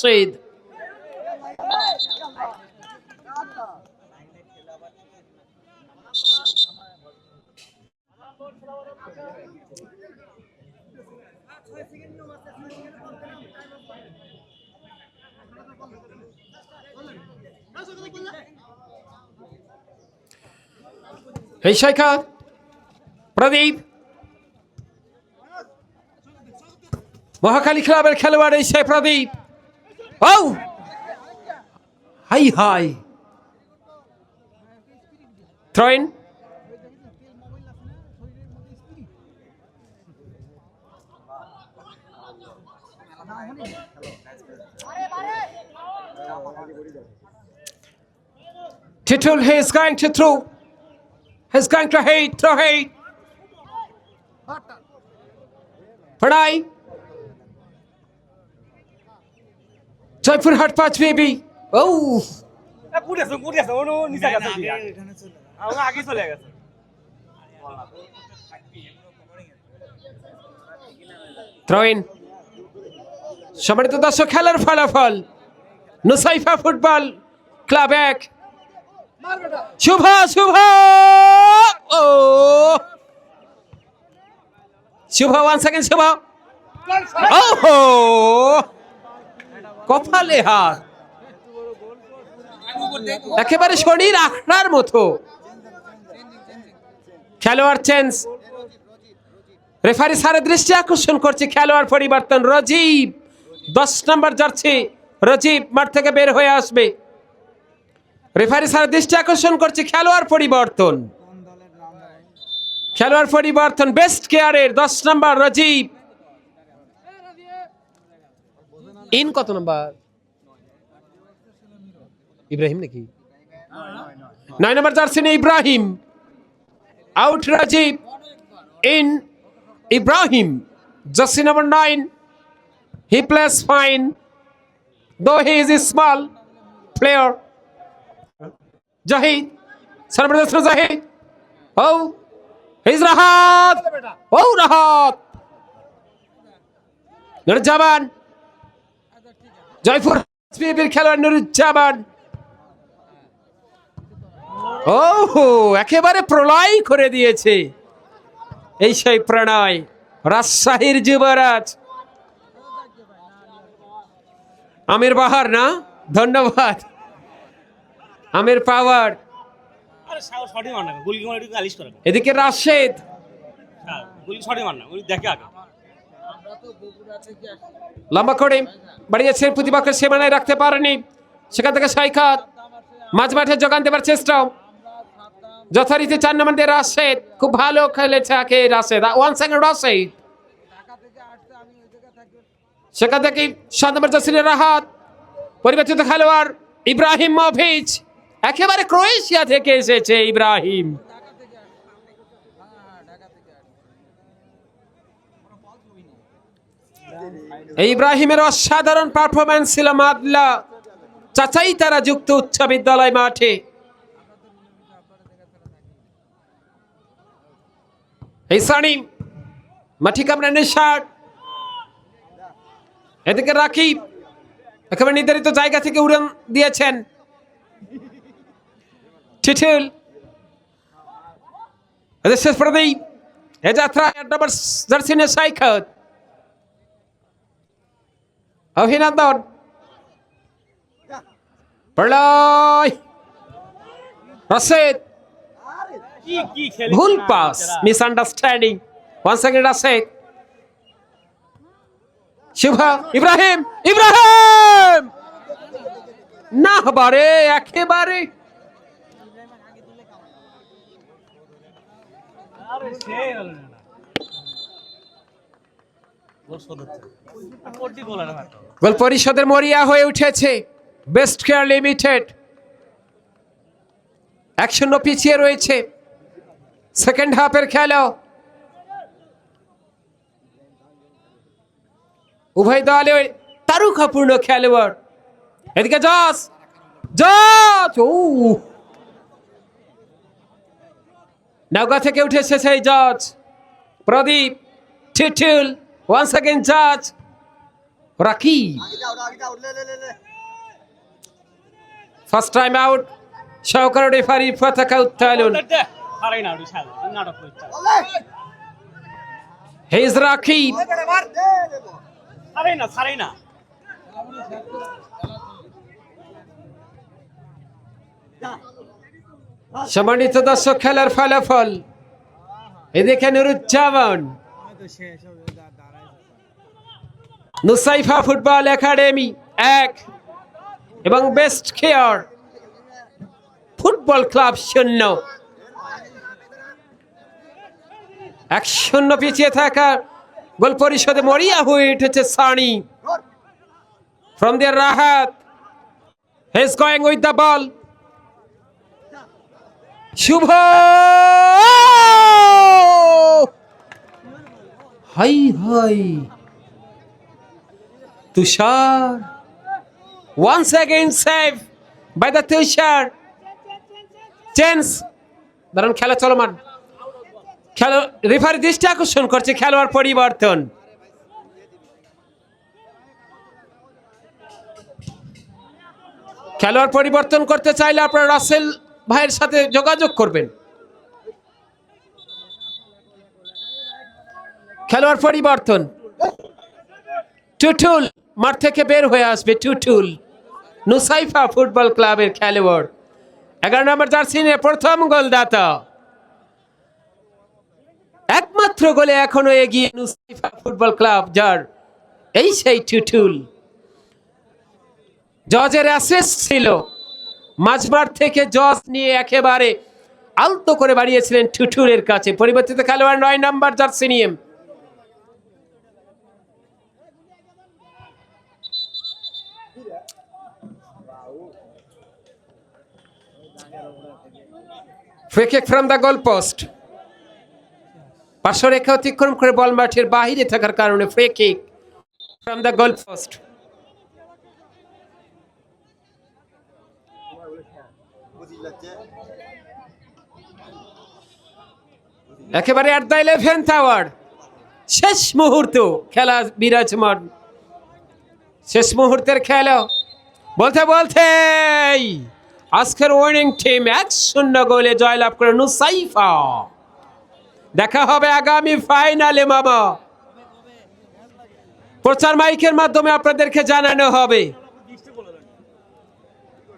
Said. Hey, Shaikha. প্রদীপ মহাকালী ক্লাবের খেলোয়াড় এই সে প্রদীপ ও high high throw-in Titul, he is going to throw. He's going to hate, throw hate. পড়াই জয়পুরহাট পাঁচ baby. ও কুড়ি আছে কুড়ি আছে ওনো নিচে গেছে। আমার আগে চলে গেছে। থ্রোইন সম্মানিত দর্শক খেলার ফলাফল। নুসাইফা ফুটবল ক্লাব এক। শুভ শুভ। ও। Shuvo one second Shuvo. ওহো। কপালে হাত। একেবারে শরীর আখড়ার মতো। খেলোয়াড় চেঞ্জ। রেফারি সারে দৃষ্টি আকর্ষণ করছে খেলোয়াড় পরিবর্তন। রজীব, দশ নম্বর জার্সি। রজীব মাঠ থেকে বের হয়ে আসবে। রেফারি সারে দৃষ্টি আকর্ষণ করছে খেলোয়াড় পরিবর্তন। খেলোয়াড় পরিবর্তন বেস্ট কেয়ারের দশ নম্বর রজীব। ইন কত নম্বর ইব্রাহিম নাকি নয় number jersey Ibrahim out Rajib in Ibrahim, jersey number nine. He plays fine, though he is a small player. Jahid, Sarabras Zahid. Oh, he's Rahat. Oh, Rahat. Jaipur বিএপির খেলোয়াড় নুরুজ্জামান। ও একেবারে প্রলয় করে দিয়েছে। এই সেই প্রণয় রাজশাহীর যুবরাজ। আমির বাহার না? ধন্যবাদ। আমির পাওয়ার। এদিকে রাশেদ। হ্যাঁ দেখে আগে। লম্বা করে বাড়িয়েছে প্রতিপক্ষের সীমানায় রাখতে পারেনি। সেখান থেকে সাইখাত মাঝ মাঠে যোগান দেবার চেষ্টাও। যথারীতি চার নম্বর দিয়ে রাশেদ, খুব ভালো খেলেছে আগে রাশেদ। One second Rashed. সেখান থেকে সাত নম্বর জাসিনের রাহাত, পরিবর্তিত খেলোয়াড় ইব্রাহিম মভিচ একেবারে ক্রোয়েশিয়া থেকে এসেছে ইব্রাহিম। ইব্রাহিমের অসাধারণ পারফরম্যান্স ছিল মাদলা। চাচাই তারা যুক্ত উচ্চ বিদ্যালয় মাঠে। এদিকে রাকিব, একেবারে নির্ধারিত জায়গা থেকে উড়ান দিয়েছেন। শেষ এ যাত্রা সাইখত। অভিনন্দন। প্রলয়। খেলে ভুল pass misunderstanding one second Rashed. Shuvo. Ibrahim. Ibrahim! না বারে, একেবারে। আরে গোল পরিষদের মরিয়া হয়ে উঠেছে বেস্ট কেয়ার লিমিটেড। এক শূন্য পিছিয়ে রয়েছে সেকেন্ড হাফের খেলা। উভয় দলে তারুকাপূর্ণ খেলোয়াড়। এদিকে জস জস, ও। নৌকা থেকে উঠেছে সেই জজ প্রদীপ ঠিঠিল ওয়ান সেকেন্ড জজ রাকিব ফার্স্ট টাইম আউট সহকারী রেফারি পতাকা উত্তোলন হেজ রাকিব না সারাই না সম্মানিত দর্শক, খেলার ফলাফল। এদিকে নুরুজ্জামান। নুসাইফা ফুটবল একাডেমি এক এবং বেস্ট খেয়ার ফুটবল ক্লাব শূন্য। এক শূন্য পিছিয়ে থাকা গোল পরিষদে মরিয়া হয়ে উঠেছে Sunny. From there Rahat he's going with the ball Shuvo high high Tushar. Once again save by the Tushar. Change দারুণ খেলা চলমান। খেলা রেফারি দৃষ্টি আকর্ষণ করছে খেলোয়াড় পরিবর্তন। খেলোয়াড় পরিবর্তন করতে চাইলে আপনারা রাসেল ভাইয়ের সাথে যোগাযোগ করবেন। খেলোয়াড় পরিবর্তন। টুটুল। মাঠ থেকে বের হয়ে আসবে টুটুল। নুসাইফা ফুটবল ক্লাবের খেলোয়াড়। এগারো নম্বর জার্সি নিয়ে প্রথম গোলদাতা। একমাত্র গোলে এখনও এগিয়ে নুসাইফা ফুটবল ক্লাব, যার এই সেই টুটুল। জজের অ্যাসিস্ট ছিল। মাঝমাঠ থেকে জজ নিয়ে একেবারে আলতো করে বাড়িয়েছিলেন টুটুলের কাছে। পরিবর্তিত খেলোয়াড় নয় নাম্বার জার্সি নিয়ে। Free kick from the goal post. পার্শ্বরেখা অতিক্রম করে বল মাঠের বাহিরে থাকার কারণে ফ্রম গোল পোস্ট। একেবারে অ্যাট দ্য ইলেভেন্থ আওয়ার শেষ মুহূর্ত খেলা বিরাজমান। শেষ মুহূর্তের খেলা। বলতে বলতে আজকের ওয়ার্নিং টিম এক শূন্য গোলে জয়লাভ করে নুসাইফা। দেখা হবে আগামী ফাইনালে মামা। প্রচার মাইকের মাধ্যমে আপনাদেরকে জানানো হবে।